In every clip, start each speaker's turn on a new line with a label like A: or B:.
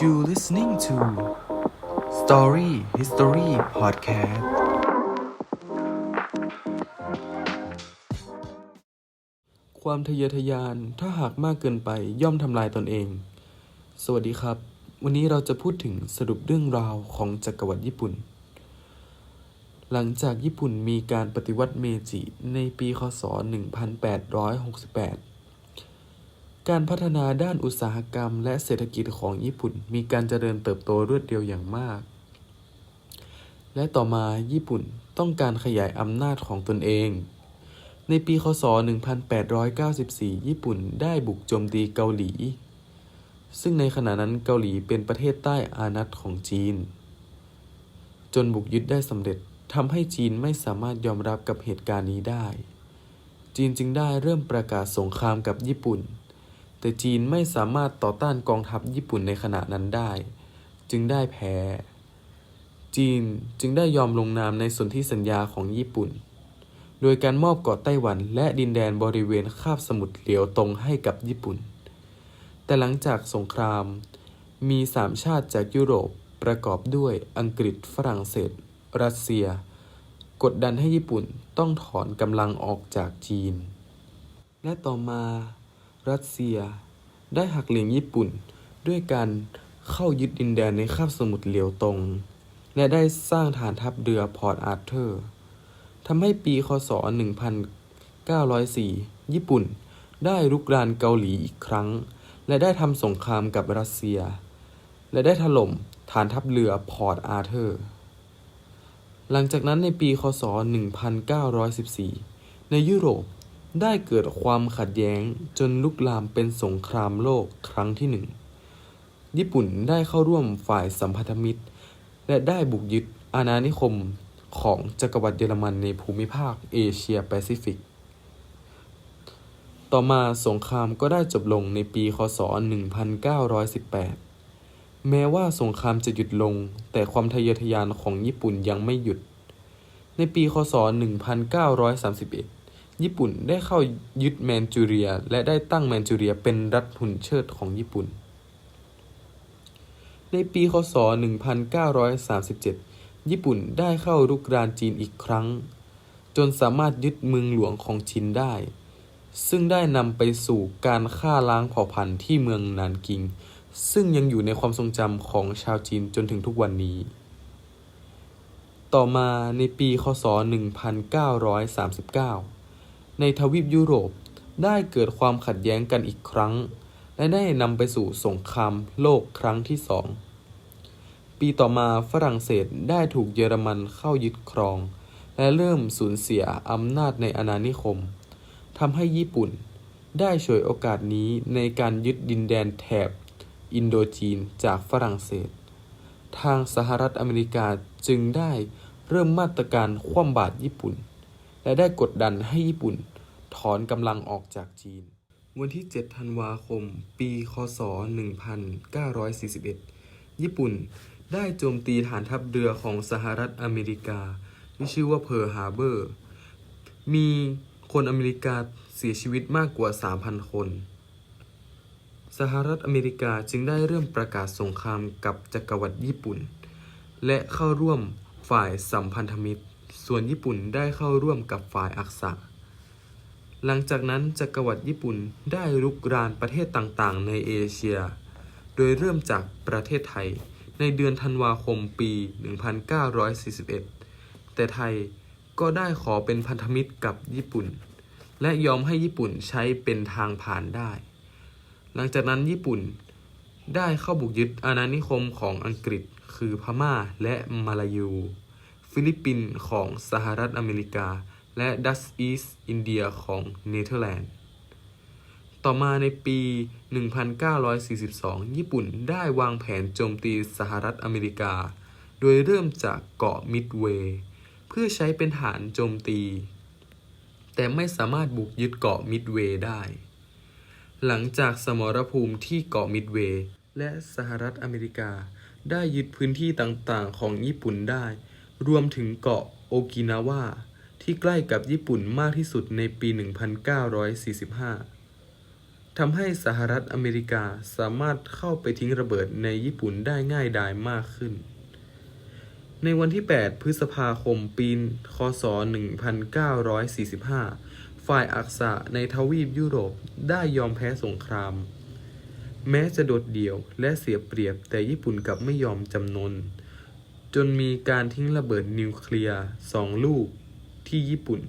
A: You listening to Story History Podcast ความทะเยอทะยานถ้าหากมากเกินไปย่อมทำลายตนเอง สวัสดีครับ วันนี้เราจะพูดถึงสรุปเรื่องราวของจักรวรรดิญี่ปุ่น หลังจากญี่ปุ่นมีการปฏิวัติเมจิในปีคศ 1868 การพัฒนาด้านอุตสาหกรรม และเศรษฐกิจของญี่ปุ่น มีการเจริญเติบโตรวดเร็วอย่างมาก และต่อมาญี่ปุ่นต้องการขยายอำนาจของตนเอง ในปีคศ 1894 ญี่ปุ่นได้บุกโจมตีเกาหลี ซึ่งในขณะนั้นเกาหลีเป็นประเทศใต้อานัตของจีน จนบุกยึดได้สำเร็จทำให้จีนไม่สามารถยอมรับกับเหตุการณ์นี้ได้ จีนจึงได้เริ่มประกาศสงครามกับญี่ปุ่น แต่จีนไม่สามารถต่อต้านกองทัพญี่ปุ่นในขณะนั้นได้ จึงได้แพ้ จีนจึงได้ยอมลงนามในสนธิสัญญาของญี่ปุ่น โดยการมอบเกาะไต้หวันและดินแดนบริเวณคาบสมุทรเหลียวตงให้กับญี่ปุ่น แต่หลังจากสงคราม มีสามชาติจากยุโรปประกอบด้วยอังกฤษฝรั่งเศส รัสเซีย กดดันให้ญี่ปุ่นต้องถอนกำลังออกจากจีน และต่อมา รัสเซีย ได้หักเหลี่ยมญี่ปุ่น ด้วยการเข้ายึดดินแดนในคาบสมุทรเหลียวตง และได้สร้างฐานทัพเรือพอร์ตอาร์เธอร์ทำให้ปีคศ 1904 ญี่ปุ่น ได้รุกรานเกาหลีอีกครั้ง และได้ทำสงครามกับรัสเซีย และได้ถล่มฐานทัพเรือพอร์ตอาร์เธอร์ หลังจากนั้นในปีคศ 1914 ในยุโรป ได้เกิดความขัดแย้งจนลุกลามเป็นสงครามโลกครั้งที่หนึ่ง ญี่ปุ่นได้เข้าร่วมฝ่ายสัมพันธมิตร และได้บุกยึดอาณานิคมของจักรวรรดิเยอรมันในภูมิภาคเอเชียแปซิฟิก ต่อมาสงครามก็ได้จบลงในปี คศ 1918 แม้ว่าสงครามจะหยุดลง แต่ความทะเยอทะยานของญี่ปุ่นยังไม่หยุด ในปี คศ 1931 ญี่ปุ่นได้เข้ายึดแมนจูเรีย และได้ตั้งแมนจูเรียเป็นรัฐหุ่นเชิดของญี่ปุ่น ในปีคศ 1937 ญี่ปุ่นได้เข้ารุกรานจีนอีกครั้ง จนสามารถยึดเมืองหลวงของจีนได้ ซึ่งได้นำไปสู่การฆ่าล้างเผ่าพันธุ์ที่เมืองนานกิง ซึ่งยังอยู่ในความทรงจำของชาวจีนจนถึงทุกวันนี้ต่อมาในปี คศ 1939 ในทวีปยุโรปได้เกิดความขัดแย้งกันอีกครั้ง และได้นำไปสู่สงครามโลกครั้งที่สอง ปีต่อมาฝรั่งเศสได้ถูกเยอรมันเข้ายึดครอง และเริ่มสูญเสียอำนาจในอาณานิคมทำให้ญี่ปุ่นได้ฉวยโอกาสนี้ในการยึดดินแดนแถบอินโดจีนจากฝรั่งเศส ทางสหรัฐอเมริกาจึงได้เริ่มมาตรการคว่ำบาตรญี่ปุ่น และได้กดดันให้ญี่ปุ่นถอนกำลังออกจากจีน วันที่ 7 ธันวาคม ปี คศ 1941 ญี่ปุ่นได้โจมตีฐานทัพเรือของสหรัฐอเมริกา ที่ชื่อว่าเพิร์ฮาร์เบอร์ มีคนอเมริกาเสียชีวิตมากกว่า 3,000 คน สหรัฐอเมริกาจึงได้เริ่มประกาศสงครามกับจักรวรรดิญี่ปุ่น และเข้าร่วมฝ่ายสัมพันธมิตร ส่วนญี่ปุ่นได้เข้าร่วมกับฝ่ายอักษะ หลังจากนั้นจักรวรรดิญี่ปุ่นได้รุกรานประเทศต่างๆ ในเอเชีย โดยเริ่มจากประเทศไทยในเดือนธันวาคมปี 1941 แต่ไทยก็ได้ขอเป็นพันธมิตรกับญี่ปุ่น และยอมให้ญี่ปุ่นใช้เป็นทางผ่านได้ หลังจากนั้นญี่ปุ่นได้เข้าบุกยึดอาณานิคมของอังกฤษคือพม่าและมาลายู ฟิลิปปินส์ของสหรัฐอเมริกา และดัชอีสต์อินเดียของเนเธอร์แลนด์ ต่อมาในปี 1942 ญี่ปุ่นได้วางแผนโจมตีสหรัฐอเมริกา โดยเริ่มจากเกาะมิดเวย์เพื่อใช้เป็นฐานโจมตี แต่ไม่สามารถบุกยึดเกาะมิดเวย์ได้ หลังจากสมรภูมิที่เกาะมิดเวย์และสหรัฐอเมริกาได้ยึดพื้นที่ต่างๆของญี่ปุ่นได้ รวมถึงเกาะโอกินาวาที่ใกล้กับญี่ปุ่นมากที่สุดในปี 1945 ทำให้สหรัฐอเมริกาสามารถเข้าไปทิ้งระเบิดในญี่ปุ่นได้ง่ายดายมากขึ้น ในวันที่ 8 พฤษภาคมปี คศ 1945 ฝ่ายอักษะในทวีปยุโรปได้ยอมแพ้สงคราม แม้จะโดดเดี่ยวและเสียเปรียบแต่ญี่ปุ่นกลับไม่ยอมจำนน จนมีการทิ้งระเบิดนิวเคลียร์สองลูกที่ญี่ปุ่น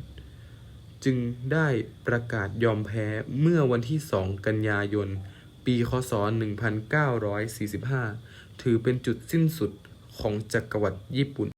A: จึงได้ประกาศยอมแพ้เมื่อวันที่ 2 กันยายน ปีคศ 1945 ถือเป็นจุดสิ้นสุดของจักรวรรดิญี่ปุ่น